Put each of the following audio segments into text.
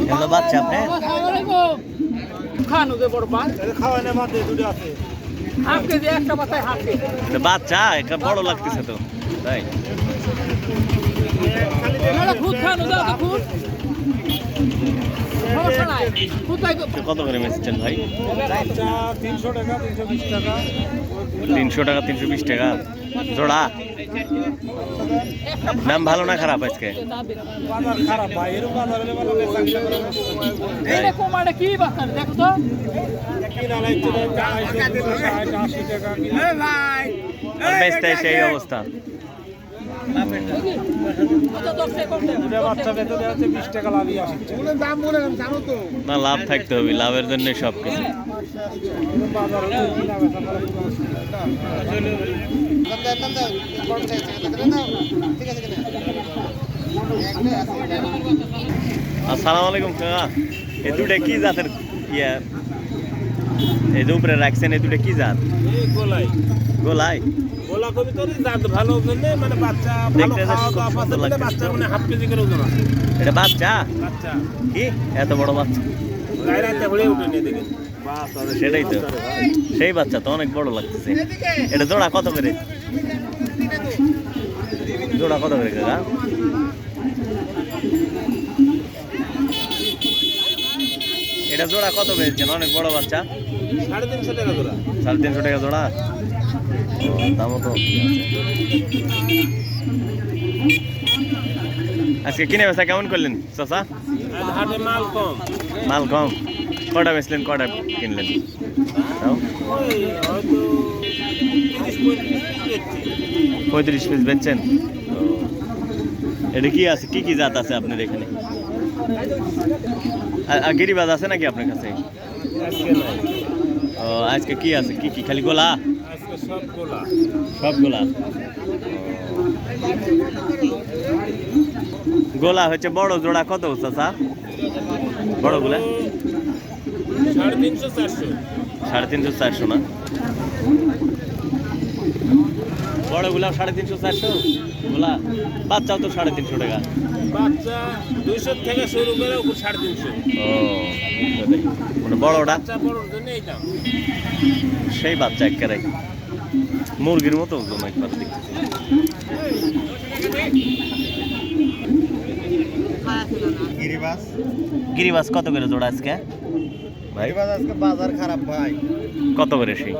এগুলো বাচ্চা আপনি খান ওদের বড় পান খাওয়ানোর মধ্যে দুটো আছে। হাফ কেজি একটা হাফ কেজি। বাচ্চা এটা বড় লাগতেছে তো তাই। এটা খুদ খান ওদের তো খুদ সমস্যা নাই খুদ তাই এটা কত করে মেসেছেন ভাই? তিনশো টাকা তিনশো বিশ টাকা। জোড়া? দাম ভালো না খারাপ আজকে? সেই অবস্থা। না, লাভ থাকতে হবে, লাভের জন্য সব কিছু। আসসালামু আলাইকুম, কাকা। এই দুটা কি জাতের ইয়া? এই যে উপরে রাখছেন, এই দুটা কি জাত? গোলাই। গোলাই? গোলা কবি জাত ভালো জন্য মানে বাচ্চা ভালো খাওয়া দাওয়া সুন্দর পাচ্ছে বাচ্চা মানে হাফ কেজি করে ওজন এটা বাচ্চা? বাচ্চা। কি? এত বড় বাচ্চা? গায়ে রাতে ভরে উঠে নিয়ে দেখেন সেটাই তো। সেই বাচ্চা তো অনেক বড় লাগতেছে। এটা জোড়া কত করে? জোড়া কত করে কাকা? এটা জোড়া কত পেয়েছেন? অনেক বড় বাচ্চা। সাড়ে তিনশো টাকা তোরা সাড়ে তিনশো টাকা জোড়া দামও আজকে কিনে বেচা কেমন করলেন, চাচা? মাল কম। মাল কম কটা বেচলেন, কটা কিনলেন? পঁয়ত্রিশ পিস বেচছেন। এটা কি আছে? কি কি জাত আছে আপনার এখানে? আর- গিরিবাজ আছে নাকি আপনার কাছে? ও আজকে কি আছে? কি কি খালি গোলা? সব গোলা। গোলা? হচ্ছে বড় জোড়া কত চাচা? বড় গোলা? সাড়ে সাড়ে তিনশো চারশো না? বড় গোলা সাড়ে তিনশো চারশো? গোলা বাচ্চাও তো সাড়ে তিনশো টাকা। বাচ্চা দুইশো থেকে শুরু করে উপর সাড়ে তিনশো। ও মানে বড়টা? বড়োর জন্য এই দাম। সেই বাচ্চা একেবারে। মুরগির মতো ওজন একবার দেখতেছি। গিরিবাস? গিরিবাস কত করে জোড়া আজকে? ভাই? আজকে বাজার খারাপ ভাই। কত করে সেই?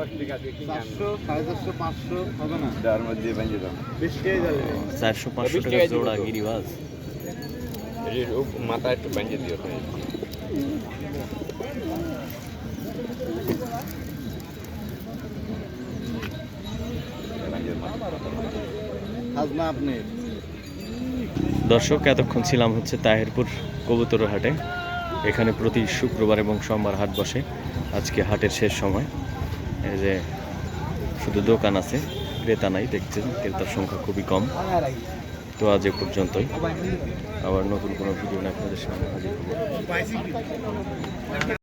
চারশো সাড়ে চারশো পাঁচশো হবে না? যার মধ্যে ভেঙে দাম বেশ কে যাবে। টাকা জোড়া গিরিবাস মাথা একটু ভেঙে দিও ভাই। দর্শক এতক্ষণ ছিলাম হচ্ছে তাহেরপুর কবুতর হাটে। এখানে প্রতি শুক্রবার এবং সোমবার হাট বসে। আজকে হাটের শেষ সময়। এই যে শুধু দোকান আছে, ক্রেতা নাই, দেখছেন, ক্রেতার সংখ্যা খুবই কম। তো আজ এ পর্যন্তই। আবার নতুন কোনো ভিডিও নিয়ে আপনাদের সামনে হাজির